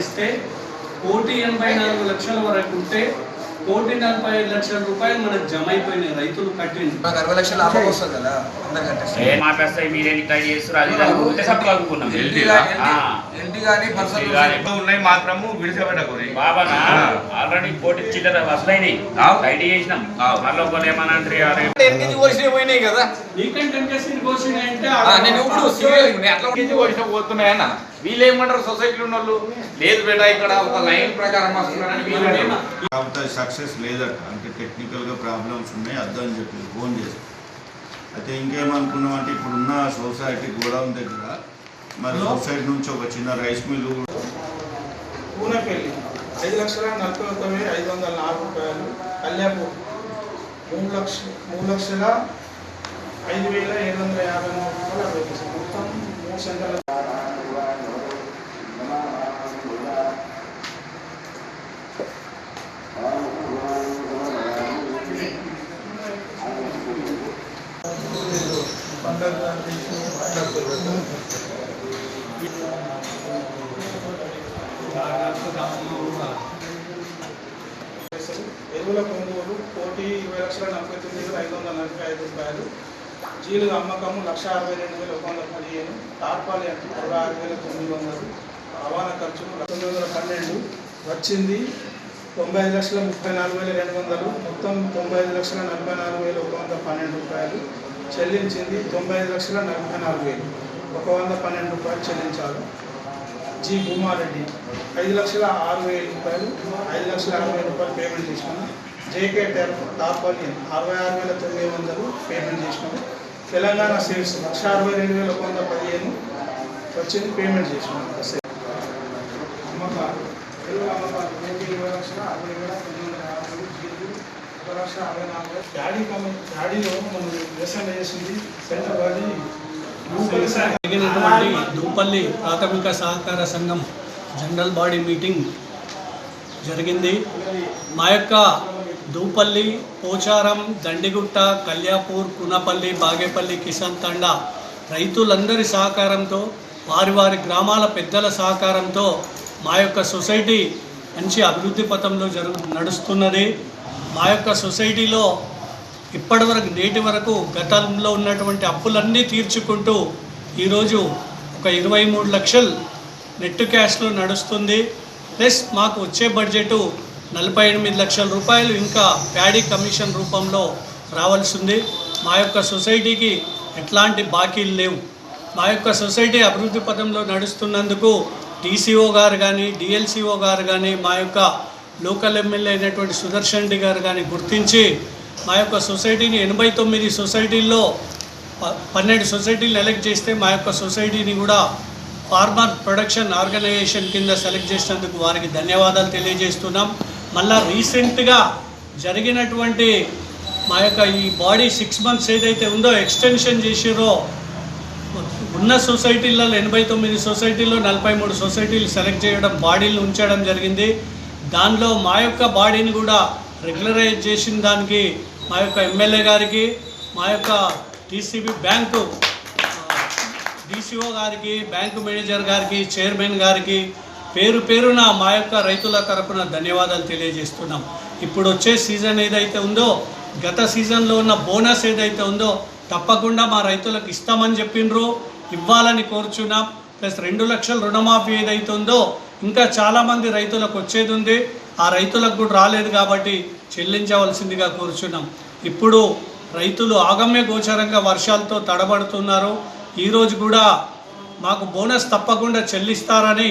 ఇస్తే కోటి ఎనభై నాలుగు లక్షల వరకు ఉంటే కోటి నలభై ఐదు లక్షల రూపాయలు మనకు జమ అయిపోయినాయి రైతులు కట్టింది మాకు అరవై లక్షల లాభం వస్తుంది కదా అందరికంటే ఏ మాపేస్తాయి మీరేం ట్రై చేస్తారు అది ఇది అనుకుంటే సప్పు కలుపుకున్నాం. ఎల్టీ ఆ. ఎల్టీ కానీ పర్సనల్ ఉన్నాయి మాత్రము బాబానా ఆల్రెడీ కోటి చిల్లర వసలైనవి చేసినాం. మళ్ళీ ఏమన్నా అంటే అరే ఎనిమిది పోయినాయి కదా. నేను ఇప్పుడు పోతున్నాయన్న. వీళ్ళు ఏమంటారు సొసైటీలో ఉన్న వాళ్ళు లేదు బేటా ఇక్కడ ఒక లైన్ ప్రకారం వస్తున్నారని సక్సెస్ లేదట. అంటే టెక్నికల్గా ప్రాబ్లమ్స్ ఉన్నాయి అర్థం చెప్పి ఫోన్ చేసి అయితే ఇంకేమనుకున్నాం అంటే ఇప్పుడున్న సొసైటీ గోడౌన్ దగ్గర మరి సొసైటీ నుంచి ఒక చిన్న రైస్ మిల్ పూనకెళ్ళి ఐదు లక్షల నలభై ఒక్క వెయ్యి ఐదు వందల నాలుగు రూపాయలు. కళ్యాపూర్. మూడు లక్ష మూడు లక్షల ఐదు వేల ఏడు వందల యాభై మూడు రూపాయలు అరవై పైసలు మొత్తం మూడు సెంటర్ల పైసలు ఎరువుల కొనుగోలు కోటి ఇరవై లక్షల నలభై తొమ్మిది వేల ఐదు వందల నలభై ఐదు రూపాయలు. జీలుగ అమ్మకము లక్ష అరవై రెండు వేల ఒక వందల పదిహేను. టార్పాలి అంటే అరవై ఆరు వేల తొమ్మిది వందలు. రవాణా ఖర్చు తొమ్మిది వందల పన్నెండు. వచ్చింది తొంభై ఐదు లక్షల ముప్పై నాలుగు వేల రెండు వందలు. మొత్తం తొంభై ఐదు లక్షల నలభై నాలుగు వేల ఒక వంద పన్నెండు రూపాయలు. చెల్లించింది తొంభై ఐదు లక్షల నలభై నాలుగు వేలు. ఒక వంద పన్నెండు రూపాయలు చెల్లించాలి జి భూమారెడ్డి. ఐదు లక్షల ఆరు వేల రూపాయలు. ఐదు లక్షల అరవై రూపాయలు పేమెంట్ తీసుకున్నాను జేకే టెర్ఫ్ టార్పాలియన్ అరవై ఆరు వేల తొమ్మిది వందలు పేమెంట్ చేసినాము. తెలంగాణ సేల్స్ లక్ష అరవై రెండు వేల ఒక వంద పదిహేను వచ్చింది పేమెంట్ చేసినాము. డాడీ డాడీలో మనం వ్యవసాయం చేసింది. సెంటర్ అది జరిగినటువంటి దూపల్లి ప్రాథమిక సహకార సంఘం జనరల్ బాడీ మీటింగ్ జరిగింది. మా యొక్క దూపల్లి పోచారం దండిగుట్ట కల్యాపూర్ కునపల్లి బాగేపల్లి కిసాన్ తండా రైతులందరి సహకారంతో వారి వారి గ్రామాల పెద్దల సహకారంతో మా యొక్క సొసైటీ మంచి అభివృద్ధి పథంలో జరుగు నడుస్తున్నది. మా యొక్క సొసైటీలో ఇప్పటి వరకు నేటి వరకు గతంలో ఉన్నటువంటి అప్పులన్నీ తీర్చుకుంటూ ఈరోజు ఒక ఇరవై మూడు లక్షలు నెట్ క్యాష్లో నడుస్తుంది. ప్లస్ మాకు వచ్చే బడ్జెట్ నలభై ఎనిమిది లక్షల రూపాయలు ఇంకా ప్యాడీ కమిషన్ రూపంలో రావాల్సింది. మా యొక్క సొసైటీకి ఎట్లాంటి బాకీలు లేవు. మా యొక్క సొసైటీ అభివృద్ధి పథంలో నడుస్తున్నందుకు టీసీఓ గారు కానీ డిఎల్సిఓ గారు కానీ మా యొక్క లోకల్ ఎమ్మెల్యే అయినటువంటి సుదర్శన్ రెడ్డి గారు కానీ గుర్తించి మా యొక్క సొసైటీని ఎనభై తొమ్మిది సొసైటీల్లో ప- పన్నెండు సొసైటీలు ఎలెక్ట్ చేస్తే మా యొక్క సొసైటీని కూడా ఫార్మర్ ప్రొడక్షన్ ఆర్గనైజేషన్ కింద సెలెక్ట్ చేసినందుకు వారికి ధన్యవాదాలు తెలియజేస్తున్నాం. మళ్ళా రీసెంట్గా జరిగినటువంటి మా యొక్క ఈ బాడీ సిక్స్ మంత్స్ ఏదైతే ఉందో ఎక్స్టెన్షన్ చేసిరో ఉన్న సొసైటీలలో ఎనభై తొమ్మిది సొసైటీల్లో నలభై మూడు సొసైటీలు సెలెక్ట్ చేయడం బాడీలు ఉంచడం జరిగింది. దానిలో మా యొక్క బాడీని కూడా రెగ్యులరైజ్ చేసిన దానికి మా యొక్క ఎమ్మెల్యే గారికి మా యొక్క టీసీబీ బ్యాంకు డీసీఓ గారికి బ్యాంకు మేనేజర్ గారికి చైర్మన్ గారికి పేరు పేరున మా యొక్క రైతుల తరపున ధన్యవాదాలు తెలియజేస్తున్నాం. ఇప్పుడు వచ్చే సీజన్ ఏదైతే ఉందో గత సీజన్లో ఉన్న బోనస్ ఏదైతే ఉందో తప్పకుండా మా రైతులకు ఇస్తామని చెప్పిండ్రు ఇవ్వాలని కోరుచున్నాం. ప్లస్ రెండు లక్షల రుణమాఫీ ఏదైతే ఉందో ఇంకా చాలామంది రైతులకు వచ్చేది ఉంది. ఆ రైతులకు కూడా రాలేదు కాబట్టి చెల్లించవలసిందిగా కోరుచున్నాం. ఇప్పుడు రైతులు ఆగమ్య గోచరంగా వర్షాలతో తడబడుతున్నారు. ఈరోజు కూడా మాకు బోనస్ తప్పకుండా చెల్లిస్తారని